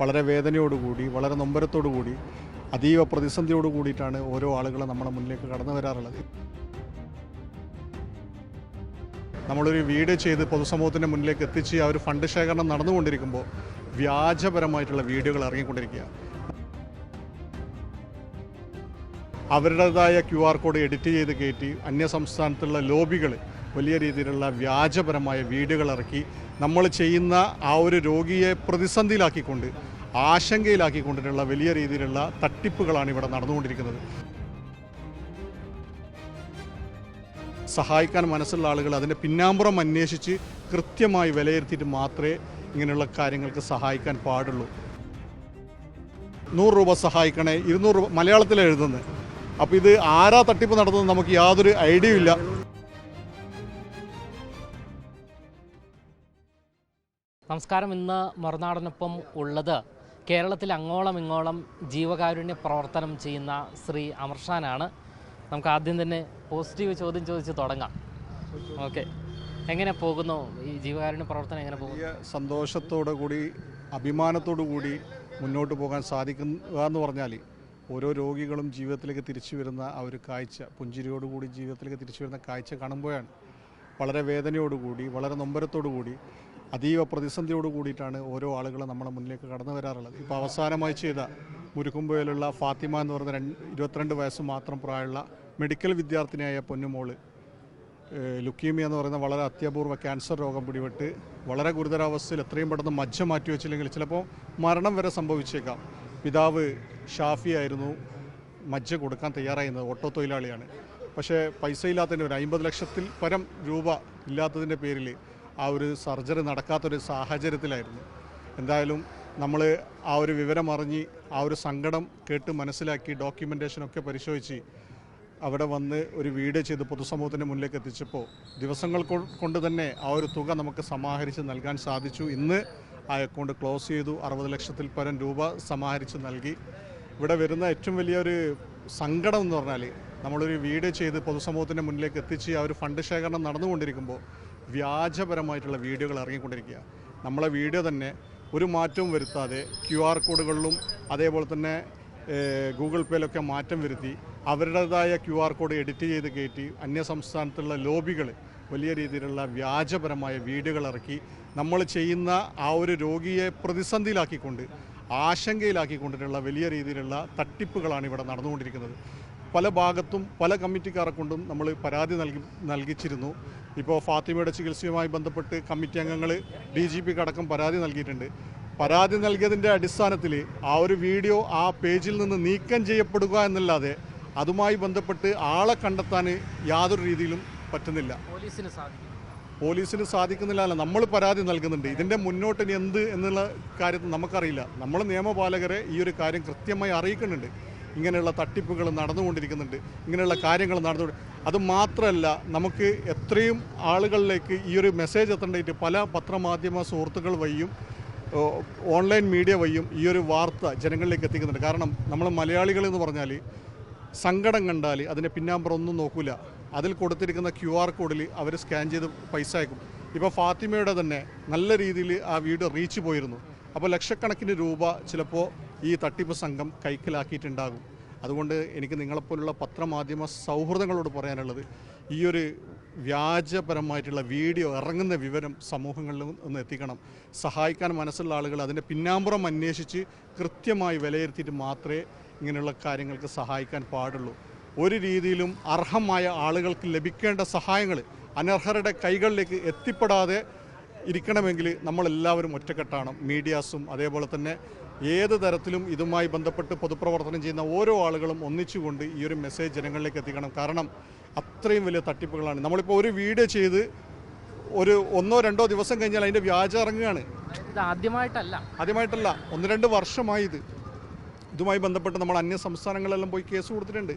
വളരെ വേദനയോടുകൂടി വളരെ നൊമ്പരത്തോടുകൂടി അതീവ പ്രതിസന്ധിയോട് കൂടിയിട്ടാണ് ഓരോ ആളുകളും നമ്മുടെ മുന്നിലേക്ക് കടന്നു വരാറുള്ളത്. നമ്മളൊരു വീട് ചെയ്ത് പൊതുസമൂഹത്തിന്റെ മുന്നിലേക്ക് എത്തിച്ച് ആ ഒരു ഫണ്ട് ശേഖരണം നടന്നുകൊണ്ടിരിക്കുമ്പോൾ വ്യാജപരമായിട്ടുള്ള വീഡിയോകൾ ഇറങ്ങിക്കൊണ്ടിരിക്കുക. അവരുടേതായ ക്യു ആർ കോഡ് എഡിറ്റ് ചെയ്ത് കയറ്റി അന്യ സംസ്ഥാനത്തുള്ള ലോബികൾ വലിയ രീതിയിലുള്ള വ്യാജപരമായ വീഡിയോകൾ ഇറക്കി നമ്മൾ ചെയ്യുന്ന ആ ഒരു രോഗിയെ പ്രതിസന്ധിയിലാക്കിക്കൊണ്ട് ആശങ്കയിലാക്കിക്കൊണ്ടിട്ടുള്ള വലിയ രീതിയിലുള്ള തട്ടിപ്പുകളാണ് ഇവിടെ നടന്നുകൊണ്ടിരിക്കുന്നത്. സഹായിക്കാൻ മനസ്സുള്ള ആളുകൾ അതിന്റെ പിന്നാമ്പുറം അന്വേഷിച്ച് കൃത്യമായി വിലയിരുത്തിയിട്ട് മാത്രമേ ഇങ്ങനെയുള്ള കാര്യങ്ങൾക്ക് സഹായിക്കാൻ പാടുള്ളൂ. നൂറ് രൂപ സഹായിക്കണേ ഇരുന്നൂറ് രൂപ മലയാളത്തിൽ എഴുതുന്നത്. അപ്പോൾ ഇത് ആരാ തട്ടിപ്പ് നടത്തുന്നത് നമുക്ക് യാതൊരു ഐഡിയ ഇല്ല. നമസ്കാരം ഇന്ന് മറുനാടനൊപ്പം ഉള്ളത് കേരളത്തിൽ അങ്ങോളം ഇങ്ങോളം ജീവകാരുണ്യ പ്രവർത്തനം ചെയ്യുന്ന ശ്രീ അമർഷാനാണ് നമുക്ക് ആദ്യം തന്നെ പോസിറ്റീവ് ചോദ്യം ചോദിച്ച് തുടങ്ങാം. ഓക്കെ. എങ്ങനെ പോകുന്നു? ഈ ജീവകാരുണ്യ പ്രവർത്തനം എങ്ങനെ പോകുന്നു? സന്തോഷത്തോടു കൂടി അഭിമാനത്തോടു കൂടി മുന്നോട്ട് പോകാൻ സാധിക്കുക എന്ന് പറഞ്ഞാൽ ഓരോ രോഗികളും ജീവിതത്തിലേക്ക് തിരിച്ചു വരുന്ന ആ ഒരു കാഴ്ച പുഞ്ചിരിയോടുകൂടി ജീവിതത്തിലേക്ക് തിരിച്ചു വരുന്ന കാഴ്ച കാണുമ്പോഴാണ്. വളരെ വേദനയോടുകൂടി വളരെ നൊമ്പരത്തോടു കൂടി അതീവ പ്രതിസന്ധിയോട് കൂടിയിട്ടാണ് ഓരോ ആളുകളും നമ്മുടെ മുന്നിലേക്ക് കടന്നു വരാറുള്ളത്. ഇപ്പോൾ അവസാനമായി ചെയ്ത മുരുക്കുമ്പോയിലുള്ള ഫാത്തിമ എന്ന് പറയുന്ന രണ്ട് ഇരുപത്തിരണ്ട് വയസ്സ് മാത്രം പ്രായമുള്ള മെഡിക്കൽ വിദ്യാർത്ഥിനിയായ പൊന്നുമോൾ ലുക്കീമിയ എന്ന് പറയുന്ന വളരെ അത്യപൂർവ ക്യാൻസർ രോഗം പിടിപെട്ട് വളരെ ഗുരുതരാവസ്ഥയിൽ എത്രയും പെട്ടെന്ന് മജ്ജ മാറ്റി വെച്ചില്ലെങ്കിൽ ചിലപ്പോൾ മരണം വരെ സംഭവിച്ചേക്കാം. പിതാവ് ഷാഫി ആയിരുന്നു മജ്ജ കൊടുക്കാൻ തയ്യാറായിരുന്നത് ഓട്ടോ തൊഴിലാളിയാണ്. പക്ഷേ പൈസ ഇല്ലാത്തതിന്റെ ഒരു അമ്പത് ലക്ഷത്തിൽ പരം രൂപ ഇല്ലാത്തതിന്റെ പേരിൽ ആ ഒരു സർജറി നടക്കാത്തൊരു സാഹചര്യത്തിലായിരുന്നു. എന്തായാലും നമ്മൾ ആ ഒരു വിവരം അറിഞ്ഞ് ആ ഒരു സങ്കടം കേട്ട് മനസ്സിലാക്കി ഡോക്യുമെന്റേഷനൊക്കെ പരിശോധിച്ച് അവിടെ വന്ന് ഒരു വീട് ചെയ്ത് പൊതുസമൂഹത്തിന്റെ മുന്നിലേക്ക് എത്തിച്ചപ്പോൾ ദിവസങ്ങൾ കൊണ്ട് തന്നെ ആ ഒരു തുക നമുക്ക് സമാഹരിച്ച് നൽകാൻ സാധിച്ചു. ഇന്ന് ആ അക്കൗണ്ട് ക്ലോസ് ചെയ്തു. അറുപത് ലക്ഷത്തിൽ പരം രൂപ സമാഹരിച്ച് നൽകി. ഇവിടെ വരുന്ന ഏറ്റവും വലിയൊരു സങ്കടം എന്ന് പറഞ്ഞാൽ നമ്മളൊരു വീട് ചെയ്ത് പൊതുസമൂഹത്തിന്റെ മുന്നിലേക്ക് എത്തിച്ച് ആ ഒരു ഫണ്ട് ശേഖരണം നടന്നുകൊണ്ടിരിക്കുമ്പോൾ വ്യാജപരമായിട്ടുള്ള വീഡിയോകൾ ഇറങ്ങിക്കൊണ്ടിരിക്കുക. നമ്മളെ വീഡിയോ തന്നെ ഒരു മാറ്റവും വരുത്താതെ ക്യു ആർ കോഡുകളിലും അതേപോലെ തന്നെ ഗൂഗിൾ പേയിലൊക്കെ മാറ്റം വരുത്തി അവരുടേതായ ക്യു ആർ കോഡ് എഡിറ്റ് ചെയ്ത് കയറ്റി അന്യ സംസ്ഥാനത്തുള്ള ലോബികൾ വലിയ രീതിയിലുള്ള വ്യാജപരമായ വീഡിയോകൾ ഇറക്കി നമ്മൾ ചെയ്യുന്ന ആ ഒരു രോഗിയെ പ്രതിസന്ധിയിലാക്കിക്കൊണ്ട് ആശങ്കയിലാക്കിക്കൊണ്ടിട്ടുള്ള വലിയ രീതിയിലുള്ള തട്ടിപ്പുകളാണ് ഇവിടെ നടന്നുകൊണ്ടിരിക്കുന്നത്. പല ഭാഗത്തും പല കമ്മിറ്റിക്കാരെ കൊണ്ടും നമ്മൾ പരാതി നൽകി നൽകിച്ചിരുന്നു. ഇപ്പോൾ ഫാത്തിമയുടെ ചികിത്സയുമായി ബന്ധപ്പെട്ട് കമ്മിറ്റി അംഗങ്ങൾ ഡി ജി പിക്ക് അടക്കം പരാതി നൽകിയിട്ടുണ്ട്. പരാതി നൽകിയതിന്റെ അടിസ്ഥാനത്തിൽ ആ ഒരു വീഡിയോ ആ പേജിൽ നിന്ന് നീക്കം ചെയ്യപ്പെടുക എന്നല്ലാതെ അതുമായി ബന്ധപ്പെട്ട് ആളെ കണ്ടെത്താൻ യാതൊരു രീതിയിലും പറ്റുന്നില്ല. പോലീസിന് സാധിക്കും പോലീസിന് സാധിക്കുന്നില്ല അല്ല നമ്മൾ പരാതി നൽകുന്നുണ്ട്. ഇതിന്റെ മുന്നോട്ടിന് എന്ത് എന്നുള്ള കാര്യം നമുക്കറിയില്ല. നമ്മൾ നിയമപാലകരെ ഈ ഒരു കാര്യം കൃത്യമായി അറിയിക്കുന്നുണ്ട്. ഇങ്ങനെയുള്ള തട്ടിപ്പുകൾ നടന്നുകൊണ്ടിരിക്കുന്നുണ്ട് ഇങ്ങനെയുള്ള കാര്യങ്ങൾ നടന്നു അത് മാത്രമല്ല നമുക്ക് എത്രയും ആളുകളിലേക്ക് ഈ ഒരു മെസ്സേജ് എത്തേണ്ടതായിട്ട് പല പത്രമാധ്യമ സുഹൃത്തുക്കൾ വഴിയും ഓൺലൈൻ മീഡിയ വഴിയും ഈ ഒരു വാർത്ത ജനങ്ങളിലേക്ക് എത്തിക്കുന്നുണ്ട്. കാരണം നമ്മൾ മലയാളികൾ എന്ന് പറഞ്ഞാൽ സങ്കടം കണ്ടാൽ അതിനെ പിന്നാമ്പറൊന്നും ഒന്നും നോക്കൂല. അതിൽ കൊടുത്തിരിക്കുന്ന ക്യു ആർ കോഡിൽ അവർ സ്കാൻ ചെയ്ത് പൈസ അയക്കും. ഇപ്പോൾ ഫാത്തിമയുടെ തന്നെ നല്ല രീതിയിൽ ആ വീഡിയോ റീച്ച് പോയിരുന്നു. അപ്പോൾ ലക്ഷക്കണക്കിന് രൂപ ചിലപ്പോൾ ഈ തട്ടിപ്പ് സംഘം കൈക്കലാക്കിയിട്ടുണ്ടാകും. അതുകൊണ്ട് എനിക്ക് നിങ്ങളെപ്പോലുള്ള പത്രമാധ്യമ സൗഹൃദങ്ങളോട് പറയാനുള്ളത് ഈ ഒരു വ്യാജപരമായിട്ടുള്ള വീഡിയോ ഇറങ്ങുന്ന വിവരം സമൂഹങ്ങളിൽ ഒന്ന് എത്തിക്കണം. സഹായിക്കാൻ മനസ്സുള്ള ആളുകൾ അതിന്റെ പിന്നാമ്പുറം അന്വേഷിച്ച് കൃത്യമായി വിലയിരുത്തിയിട്ട് മാത്രമേ ഇങ്ങനെയുള്ള കാര്യങ്ങൾക്ക് സഹായിക്കാൻ പാടുള്ളൂ. ഒരു രീതിയിലും അർഹമായ ആളുകൾക്ക് ലഭിക്കേണ്ട സഹായങ്ങൾ അനർഹരുടെ കൈകളിലേക്ക് എത്തിപ്പെടാതെ ഇരിക്കണമെങ്കിൽ നമ്മളെല്ലാവരും ഒറ്റക്കെട്ടാണ്. മീഡിയാസും അതേപോലെ തന്നെ ഏത് തരത്തിലും ഇതുമായി ബന്ധപ്പെട്ട് പൊതുപ്രവർത്തനം ചെയ്യുന്ന ഓരോ ആളുകളും ഒന്നിച്ചുകൊണ്ട് ഈ ഒരു മെസ്സേജ് ജനങ്ങളിലേക്ക് എത്തിക്കണം. കാരണം അത്രയും വലിയ തട്ടിപ്പുകളാണ്. നമ്മളിപ്പോൾ ഒരു വീഡിയോ ചെയ്ത് ഒരു ഒന്നോ രണ്ടോ ദിവസം കഴിഞ്ഞാൽ അതിന്റെ വ്യാജ ഇറങ്ങുകയാണ്. ഇത് ആദ്യമായിട്ടല്ല. ആദ്യമായിട്ടല്ല. ഒന്ന് രണ്ട് വർഷമായി ഇത്. ഇതുമായി ബന്ധപ്പെട്ട് നമ്മൾ അന്യ സംസ്ഥാനങ്ങളിലെല്ലാം പോയി കേസ് കൊടുത്തിട്ടുണ്ട്.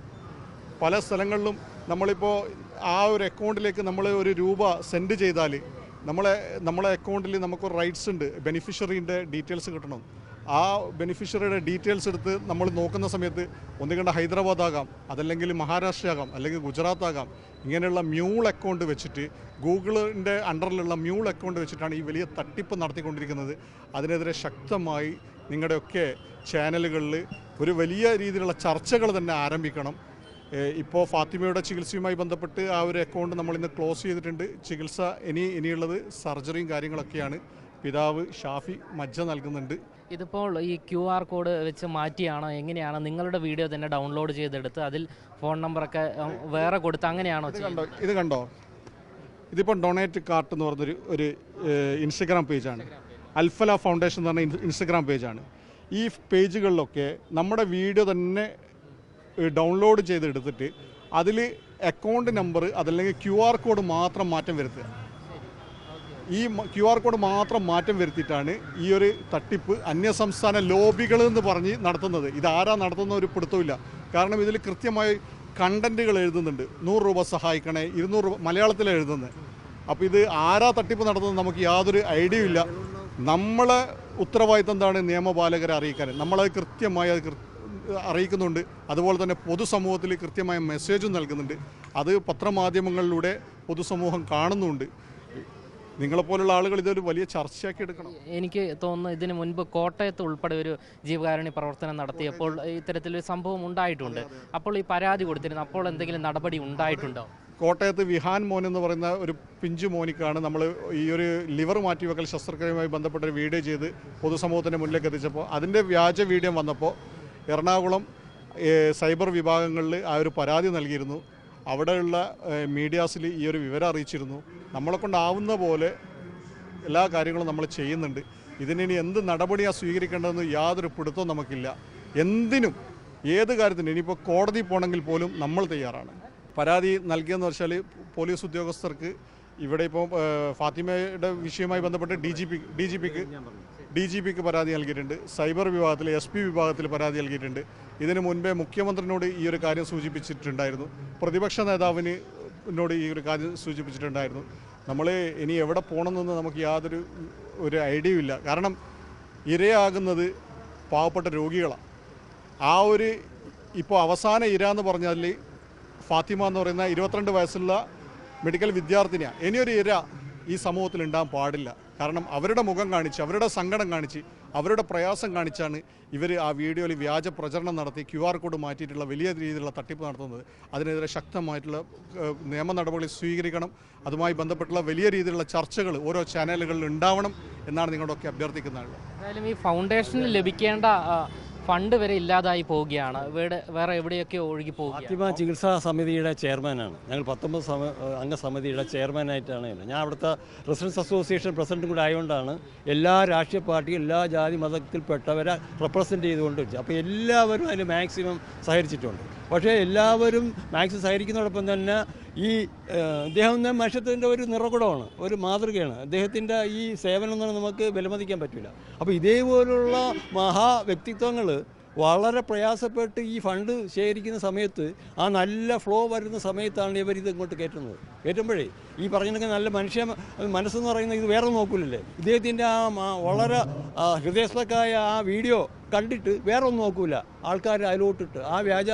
പല സ്ഥലങ്ങളിലും നമ്മളിപ്പോൾ ആ ഒരു അക്കൗണ്ടിലേക്ക് നമ്മൾ ഒരു രൂപ സെൻഡ് ചെയ്താൽ നമ്മളെ നമ്മളെ അക്കൗണ്ടിൽ നമുക്ക് റൈറ്റ്സ് ഉണ്ട്. ബെനിഫിഷ്യറിന്റെ ഡീറ്റെയിൽസ് കിട്ടണം. ആ ബെനിഫിഷ്യറിയുടെ ഡീറ്റെയിൽസ് എടുത്ത് നമ്മൾ നോക്കുന്ന സമയത്ത് ഒന്നുകണ്ട ഹൈദരാബാദ് ആകാം അതല്ലെങ്കിൽ മഹാരാഷ്ട്ര ആകാം അല്ലെങ്കിൽ ഗുജറാത്ത് ആകാം ഇങ്ങനെയുള്ള മ്യൂൾ അക്കൗണ്ട് വെച്ചിട്ട് ഗൂഗിളിന്റെ അണ്ടറിലുള്ള മ്യൂൾ അക്കൗണ്ട് വെച്ചിട്ടാണ് ഈ വലിയ തട്ടിപ്പ് നടത്തിക്കൊണ്ടിരിക്കുന്നത്. അതിനെതിരെ ശക്തമായി നിങ്ങളുടെയൊക്കെ ചാനലുകളിൽ ഒരു വലിയ രീതിയിലുള്ള ചർച്ചകൾ തന്നെ ആരംഭിക്കണം. ഇപ്പോൾ ഫാത്തിമയുടെ ചികിത്സയുമായി ബന്ധപ്പെട്ട് ആ ഒരു അക്കൗണ്ട് നമ്മൾ ഇന്ന് ക്ലോസ് ചെയ്തിട്ടുണ്ട്. ചികിത്സ ഇനി ഇനിയുള്ളത് സർജറിയും കാര്യങ്ങളൊക്കെയാണ്. പിതാവ് ഷാഫി മജ്ജ നൽകുന്നുണ്ട്. ഇതിപ്പോൾ ഈ ക്യു ആർ കോഡ് വെച്ച് മാറ്റിയാണോ എങ്ങനെയാണ് നിങ്ങളുടെ വീഡിയോ തന്നെ ഡൗൺലോഡ് ചെയ്തെടുത്ത് അതിൽ ഫോൺ നമ്പറൊക്കെ വേറെ കൊടുത്ത് അങ്ങനെയാണോ ഇത് കണ്ടോ? ഇത് കണ്ടോ? ഇതിപ്പോൾ ഡൊണേറ്റ് കാർട്ട് എന്ന് പറഞ്ഞൊരു ഒരു ഇൻസ്റ്റഗ്രാം പേജാണ് അൽഫല ഫൗണ്ടേഷൻ എന്ന് പറഞ്ഞ ഇൻ- ഇൻസ്റ്റഗ്രാം പേജാണ് ഈ പേജുകളിലൊക്കെ നമ്മുടെ വീഡിയോ തന്നെ ഡൗൺലോഡ് ചെയ്തെടുത്തിട്ട് അതിൽ അക്കൗണ്ട് നമ്പർ അതല്ലെങ്കിൽ ക്യു ആർ കോഡ് മാത്രം മാറ്റം വരുത്തുക. ഈ ക്യു ആർ കോഡ് മാത്രം മാറ്റം വരുത്തിയിട്ടാണ് ഈ ഒരു തട്ടിപ്പ് അന്യസംസ്ഥാന ലോബികൾ എന്ന് പറഞ്ഞ് നടത്തുന്നത്. ഇതാരാ നടത്തുന്ന ഒരു പിടുത്തമില്ല കാരണം ഇതിൽ കൃത്യമായി കണ്ടന്റുകൾ എഴുതുന്നുണ്ട്. നൂറ് രൂപ സഹായിക്കണേ ഇരുന്നൂറ് രൂപ മലയാളത്തിൽ എഴുതുന്നത്. അപ്പോൾ ഇത് ആരാ തട്ടിപ്പ് നടത്തുന്നത് നമുക്ക് യാതൊരു ഐഡിയ ഇല്ല. നമ്മളെ ഉത്തരവാദിത്തം എന്താണ്? നിയമപാലകരെ അറിയിക്കാൻ. നമ്മളത് കൃത്യമായി അത് അറിയിക്കുന്നുണ്ട്. അതുപോലെ തന്നെ പൊതുസമൂഹത്തിൽ കൃത്യമായ മെസ്സേജും നൽകുന്നുണ്ട്. അത് പത്രമാധ്യമങ്ങളിലൂടെ പൊതുസമൂഹം കാണുന്നുണ്ട്. നിങ്ങളെപ്പോലുള്ള ആളുകൾ ഇതൊരു വലിയ ചർച്ചയാക്കി എടുക്കണം. എനിക്ക് തോന്നുന്നു ഇതിന് മുൻപ് കോട്ടയത്ത് ഉൾപ്പെടെ ഒരു ജീവകാരുണ്യ പ്രവർത്തനം നടത്തിയപ്പോൾ ഇത്തരത്തിലൊരു സംഭവം ഉണ്ടായിട്ടുണ്ട്. അപ്പോൾ ഈ പരാതി കൊടുത്തിരുന്നു അപ്പോൾ എന്തെങ്കിലും നടപടി ഉണ്ടായിട്ടുണ്ടോ? കോട്ടയത്ത് വിഹാൻ മോൻ എന്ന് പറയുന്ന ഒരു പിഞ്ചു മോനിക്കാണ് നമ്മൾ ഈ ഒരു ലിവർ മാറ്റിവെക്കൽ ശസ്ത്രക്രിയയുമായി ബന്ധപ്പെട്ട ഒരു വീഡിയോ ചെയ്ത് പൊതുസമൂഹത്തിന്റെ മുന്നിലേക്ക് എത്തിച്ചപ്പോൾ അതിന്റെ വ്യാജ വീഡിയോ വന്നപ്പോൾ എറണാകുളം സൈബർ വിഭാഗങ്ങളിൽ ആ ഒരു പരാതി നൽകിയിരുന്നു. അവിടെയുള്ള മീഡിയാസിൽ ഈ ഒരു വിവരം അറിയിച്ചിരുന്നു. നമ്മളെ കൊണ്ടാവുന്ന പോലെ എല്ലാ കാര്യങ്ങളും നമ്മൾ ചെയ്യുന്നുണ്ട്. ഇതിനി എന്ത് നടപടിയാണ് സ്വീകരിക്കേണ്ടതെന്ന് യാതൊരു പിടുത്തവും നമുക്കില്ല. എന്തിനും ഏത് കാര്യത്തിനും ഇനിയിപ്പോൾ കോടതി പോകണമെങ്കിൽ പോലും നമ്മൾ തയ്യാറാണ്. പരാതി നൽകിയെന്ന് വെച്ചാൽ പോലീസ് ഉദ്യോഗസ്ഥർക്ക് ഇവിടെ ഇപ്പോൾ ഫാത്തിമയുടെ വിഷയവുമായി ബന്ധപ്പെട്ട് D G P D G പിക്ക് ഡി ജി പിക്ക് പരാതി നൽകിയിട്ടുണ്ട്. സൈബർ വിഭാഗത്തിൽ എസ് പി വിഭാഗത്തിൽ പരാതി നൽകിയിട്ടുണ്ട്. ഇതിനു മുൻപേ മുഖ്യമന്ത്രിനോട് ഈ ഒരു കാര്യം സൂചിപ്പിച്ചിട്ടുണ്ടായിരുന്നു. പ്രതിപക്ഷ നേതാവിന് എന്നോട് ഈ ഒരു കാര്യം സൂചിപ്പിച്ചിട്ടുണ്ടായിരുന്നു. നമ്മൾ ഇനി എവിടെ പോകണമെന്നൊന്നും നമുക്ക് യാതൊരു ഒരു ഐഡിയയും ഇല്ല. കാരണം ഇരയാകുന്നത് പാവപ്പെട്ട രോഗികളാണ്. ആ ഒരു ഇപ്പോൾ അവസാന ഇര എന്ന് പറഞ്ഞാൽ ഫാത്തിമ എന്ന് പറയുന്ന ഇരുപത്തിരണ്ട് വയസ്സുള്ള മെഡിക്കൽ വിദ്യാർത്ഥിനിയാണ്. ഇനിയൊരു ഇര ഈ സമൂഹത്തിൽ ഉണ്ടാകാൻ പാടില്ല. കാരണം അവരുടെ മുഖം കാണിച്ച് അവരുടെ സങ്കടം കാണിച്ച് അവരുടെ പ്രയാസം കാണിച്ചാണ് ഇവർ ആ വീഡിയോയിൽ വ്യാജ പ്രചരണം നടത്തി ക്യു ആർ കോഡ് മാറ്റിയിട്ടുള്ള വലിയ രീതിയിലുള്ള തട്ടിപ്പ് നടത്തുന്നത്. അതിനെതിരെ ശക്തമായിട്ടുള്ള നിയമ നടപടി സ്വീകരിക്കണം. അതുമായി ബന്ധപ്പെട്ടുള്ള വലിയ രീതിയിലുള്ള ചർച്ചകൾ ഓരോ ചാനലുകളിൽ ഉണ്ടാവണം എന്നാണ് നിങ്ങളൊക്കെ അഭ്യർത്ഥിക്കുന്നത് എന്തായാലും ഈ ഫൗണ്ടേഷന് ലഭിക്കേണ്ട ഫണ്ട് വരെ ഇല്ലാതായി പോവുകയാണ്. വേറെ എവിടെയൊക്കെ ഒഴുകി പോവുകയാണ്? ഫാത്തിമ ചികിത്സാ സമിതിയുടെ ചെയർമാനാണ്. ഞങ്ങൾ പത്തൊമ്പത് സമ അംഗ സമിതിയുടെ ചെയർമാനായിട്ടാണ്. ഞാൻ അവിടുത്തെ റെസിഡൻസ് അസോസിയേഷൻ പ്രസിഡന്റും കൂടെ ആയതുകൊണ്ടാണ് എല്ലാ രാഷ്ട്രീയ പാർട്ടിയും എല്ലാ ജാതി മതത്തിൽപ്പെട്ടവരെ റെപ്രസെന്റ് ചെയ്തുകൊണ്ട് വെച്ചു അപ്പോൾ എല്ലാവരും അതിന് മാക്സിമം സഹകരിച്ചിട്ടുണ്ട്. പക്ഷേ എല്ലാവരും മാക്സിമം സഹകരിക്കുന്നതോടൊപ്പം തന്നെ ഈ അദ്ദേഹം തന്നെ മനുഷ്യത്തിന്റെ ഒരു നിറകുടമാണ് ഒരു മാതൃകയാണ്. അദ്ദേഹത്തിന്റെ ഈ സേവനം നമുക്ക് വിലമതിക്കാൻ പറ്റില്ല അപ്പോൾ ഇതേപോലുള്ള മഹാ വ്യക്തിത്വങ്ങൾ വളരെ പ്രയാസപ്പെട്ട് ഈ ഫണ്ട് ശേഖരിക്കുന്ന സമയത്ത് ആ നല്ല ഫ്ലോ വരുന്ന സമയത്താണ് ഇവർ ഇത് ഇങ്ങോട്ട് കയറ്റുന്നത്. കയറ്റുമ്പോഴേ ഈ പറഞ്ഞിട്ടുണ്ടെങ്കിൽ നല്ല മനുഷ്യ മനസ്സെന്ന് പറയുന്നത് ഇത് വേറെ നോക്കൂലല്ലേ? ഇദ്ദേഹത്തിന്റെ ആ വളരെ ഹൃദയസ്ഥക്കായ ആ വീഡിയോ കണ്ടിട്ട് വേറെ ഒന്നും നോക്കൂല. ആൾക്കാർ അതിലോട്ടിട്ട് ആ വ്യാജ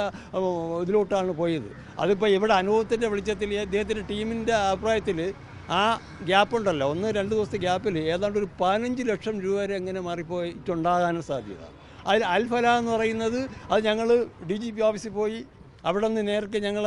ഇതിലോട്ടാണ് പോയത്. അതിപ്പോൾ ഇവിടെ അനുഭവത്തിന്റെ വെളിച്ചത്തിൽ ഇദ്ദേഹത്തിന്റെ ടീമിന്റെ അഭിപ്രായത്തിൽ ആ ഗ്യാപ്പ് ഉണ്ടല്ലോ ഒന്ന് രണ്ട് ദിവസത്തെ ഗ്യാപ്പിൽ ഏതാണ്ട് ഒരു പതിനഞ്ച് ലക്ഷം രൂപ വരെ എങ്ങനെ മാറിപ്പോയിട്ടുണ്ടാകാനും സാധ്യത. അതിൽ അൽഫല എന്ന് പറയുന്നത് അത് ഞങ്ങൾ ഡി ജി പി ഓഫീസിൽ പോയി അവിടെ നിന്ന് നേരത്തെ ഞങ്ങൾ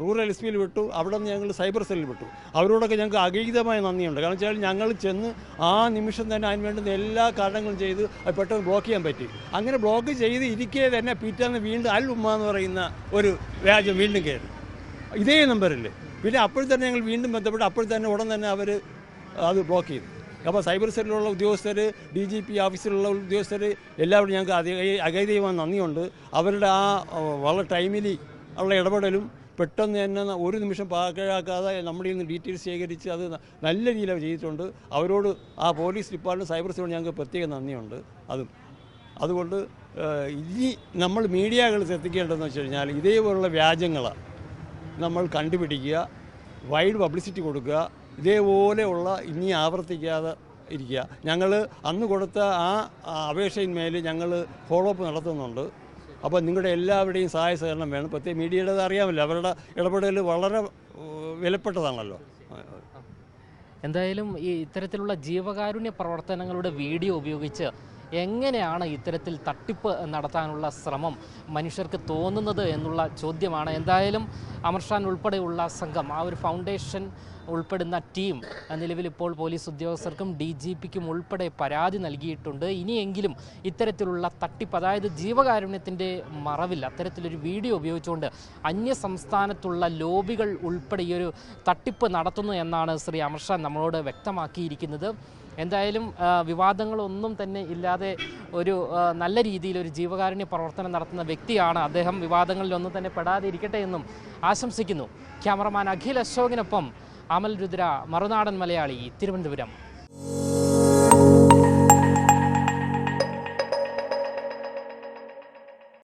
റൂറൽ എസ് പിയിൽ വിട്ടു. അവിടെ നിന്ന് ഞങ്ങൾ സൈബർ സെല്ലിൽ വിട്ടു. അവരോടൊക്കെ ഞങ്ങൾക്ക് അഗീതമായ നന്ദിയുണ്ട്. കാരണം വെച്ചാൽ ഞങ്ങൾ ചെന്ന് ആ നിമിഷം തന്നെ അതിന് വേണ്ടുന്ന എല്ലാ കാരണങ്ങളും ചെയ്ത് അത് പെട്ടെന്ന് ബ്ലോക്ക് ചെയ്യാൻ പറ്റി. അങ്ങനെ ബ്ലോക്ക് ചെയ്ത് ഇരിക്കേ തന്നെ പിറ്റേന്ന് വീണ്ടും അൽ ഉമ്മ എന്ന് പറയുന്ന ഒരു വ്യാജം വീണ്ടും കയറി. ഇതേ നമ്പറിൽ. പിന്നെ അപ്പോൾ തന്നെ ഞങ്ങൾ വീണ്ടും ബന്ധപ്പെട്ട് അപ്പോൾ തന്നെ ഉടൻ തന്നെ അവർ അത് ബ്ലോക്ക് ചെയ്തു. അപ്പോൾ സൈബർ സെല്ലിലുള്ള ഉദ്യോഗസ്ഥർ ഡി ജി പി ഓഫീസിലുള്ള ഉദ്യോഗസ്ഥർ എല്ലാവരും ഞങ്ങൾക്ക് അതി നന്ദിയുണ്ട്. അവരുടെ ആ വളരെ ടൈമിലി ഉള്ള ഇടപെടലും പെട്ടെന്ന് തന്നെ ഒരു നിമിഷം പാഴാക്കാതെ നമ്മുടെ നിന്ന് ഡീറ്റെയിൽസ് ശേഖരിച്ച് അത് നല്ല രീതിയിൽ അവർ ചെയ്തിട്ടുണ്ട്. അവരോട് ആ പോലീസ് ഡിപ്പാർട്ട്മെന്റ് സൈബർ സെല്ലിനോട് ഞങ്ങൾക്ക് പ്രത്യേക നന്ദിയുണ്ട്. അതും. അതുകൊണ്ട് ഇനി നമ്മൾ മീഡിയകൾ ശ്രദ്ധിക്കേണ്ടതെന്ന് വെച്ച് കഴിഞ്ഞാൽ ഇതേപോലുള്ള വ്യാജങ്ങൾ നമ്മൾ കണ്ടുപിടിക്കുക വൈഡ് പബ്ലിസിറ്റി കൊടുക്കുക ഇതേപോലെയുള്ള ഇനി ആവർത്തിക്കാതെ ഇരിക്കുക. ഞങ്ങൾ അന്ന് കൊടുത്ത ആ അപേക്ഷയിന്മേൽ ഞങ്ങൾ ഫോളോ അപ്പ് നടത്തുന്നുണ്ട്. അപ്പോൾ നിങ്ങളുടെ എല്ലാവരുടെയും സഹായ സഹകരണം വേണം. പ്രത്യേക മീഡിയയുടെ അറിയാമല്ലോ. അവരുടെ ഇടപെടൽ വളരെ വിലപ്പെട്ടതാണല്ലോ. എന്തായാലും ഈ ഇത്തരത്തിലുള്ള ജീവകാരുണ്യ പ്രവർത്തനങ്ങളുടെ വീഡിയോ ഉപയോഗിച്ച് എങ്ങനെയാണ് ഇത്തരത്തിൽ തട്ടിപ്പ് നടത്താനുള്ള ശ്രമം മനുഷ്യർക്ക് തോന്നുന്നത് എന്നുള്ള ചോദ്യമാണ്. എന്തായാലും അമർഷാൻ ഉൾപ്പെടെയുള്ള സംഘം ആ ഒരു ഫൗണ്ടേഷൻ ഉൾപ്പെടുന്ന ടീം നിലവിൽ ഇപ്പോൾ പോലീസ് ഉദ്യോഗസ്ഥർക്കും ഡി ജി പിക്കും ഉൾപ്പെടെ പരാതി നൽകിയിട്ടുണ്ട്. ഇനിയെങ്കിലും ഇത്തരത്തിലുള്ള തട്ടിപ്പ് അതായത് ജീവകാരുണ്യത്തിന്റെ മറവിൽ അത്തരത്തിലൊരു വീഡിയോ ഉപയോഗിച്ചുകൊണ്ട് അന്യ സംസ്ഥാനത്തുള്ള ലോബികൾ ഉൾപ്പെടെ ഈ ഒരു തട്ടിപ്പ് നടത്തുന്നു എന്നാണ് ശ്രീ അമർഷാൻ നമ്മളോട് വ്യക്തമാക്കിയിരിക്കുന്നത്. എന്തായാലും വിവാദങ്ങളൊന്നും തന്നെ ഇല്ലാതെ ഒരു നല്ല രീതിയിൽ ഒരു ജീവകാരുണ്യ പ്രവർത്തനം നടത്തുന്ന വ്യക്തിയാണ് അദ്ദേഹം. വിവാദങ്ങളിലൊന്നും തന്നെ പെടാതെ ഇരിക്കട്ടെ എന്നും ആശംസിക്കുന്നു. ക്യാമറമാൻ അഖിൽ അശോകിനൊപ്പം അമൽ രുദ്ര മറുനാടൻ മലയാളി തിരുവനന്തപുരം.